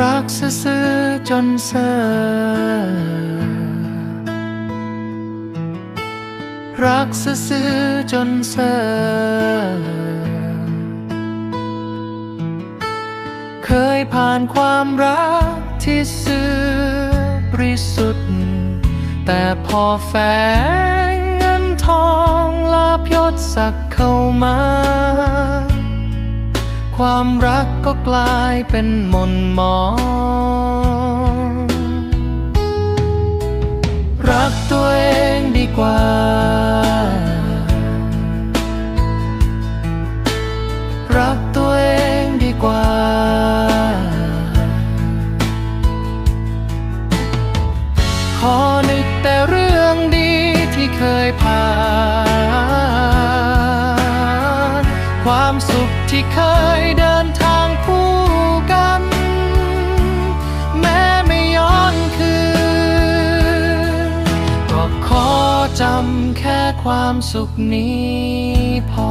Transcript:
รักซื่อจนเซ่อรักซื่อจนเซ่อเคยผ่านความรักที่ซื่อบริสุทธิ์ แต่พอแฝงเงินทองลาบยศสักเข้ามา ความรักก็กลายเป็นมนมอง รักตัวเองดีกว่า รักตัวเองดีกว่า ขอนึกแต่ ความสุขที่เคยเดินทางคู่กัน แม้ไม่ย้อนคืน ก็ขอจำแค่ความสุขนี้พอ